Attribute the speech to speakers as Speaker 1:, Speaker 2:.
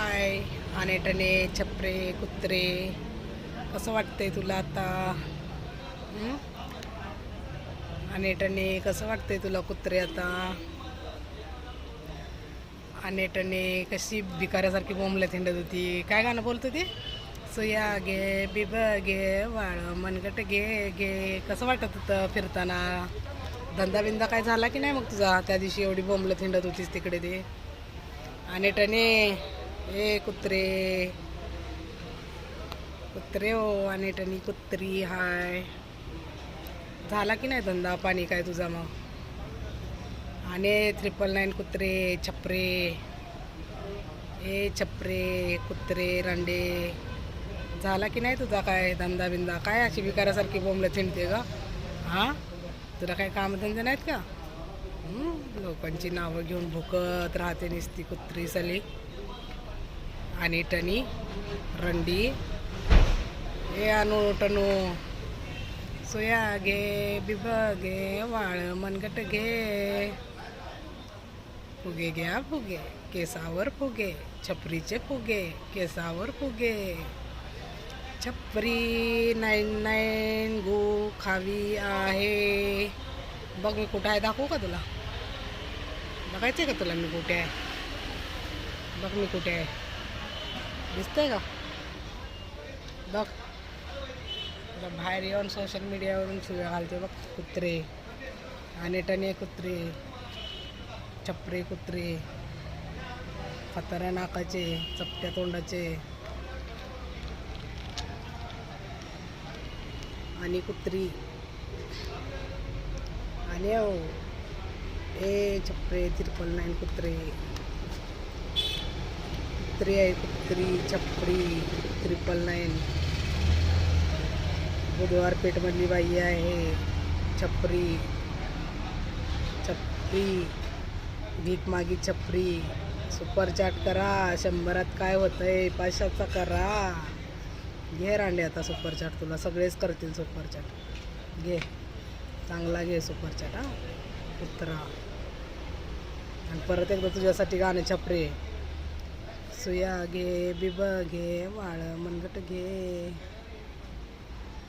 Speaker 1: हाय आनेटने छपरे कुत्रे कसं वाटतंय तुला आता? हं? अनेटने कसं वाटतंय तुला कुत्रे आता? आनेटने कशी भिकाऱ्यासारखी बोंबल्या थिंडत होती? काय गाणं बोलत होती? सुया गे बिब गे वाळ मनगट घे गे. कसं वाटत होतं फिरताना? धंदा बिंदा काय झाला की नाही मग तुझा? त्या दिवशी एवढी बोंबलं हिंडत होतीस तिकडे ते. अनेटने ए कुत्रे. कुत्रे हो अनेटनी कुत्री हाय. झाला की नाही धंदा पाणी काय तुझा मग? आणि ट्रिपल नाईन कुत्रे छपरे. ए छपरे कुत्रे रांडे. झाला की नाही तुझा काय धंदा बिंदा? काय अशी विकारासारखी बोंबलं थिंडते का हां? तुला काय कामधंदे नाहीत का? लोकांची नावं घेऊन भुकत राहते निसती कुत्री सली. आणि टनी रंडी ए अनु टनू सोया घे बिब घे वाळ मनगट घे फुगे घ्या फुगे केसावर फुगे छपरीचे फुगे केसावर फुगे. छपरी नाईन नाईन गो खावी आहे. बघ मी कुठं आहे दाखवू का तुला? बघायचं आहे का तुला मी कुठे आहे? बघ मी कुठे आहे. दिसतंय का? बघ. तुला बाहेर येऊन सोशल मीडियावरून शिव्या घालते बघ कुत्रे. अनेटने कुत्रे. छपरे कुत्रे. फतऱ्या नाकाचे चपट्या तोंडाचे. आणि कुत्री. आणि ओ ए छपरे तिरपल नाईन कुत्रे. कुत्री आहे कुत्री छपरी ट्रिपल नाईन बुधवार पेठमधली बाई आहे छपरी छपरी भीक मागी छपरी. सुपर चाट करा शंभरात काय होतंय पाचशाचा करा. घे रांडे आता सुपर चाट तुला सगळेच करतील सुपर चाट घे चांगला घे सुपर चाट हा. उतरा. आणि परत एकदा तुझ्यासाठी गाणे छपरे सुया घे बिब घे वाळ मनगट घे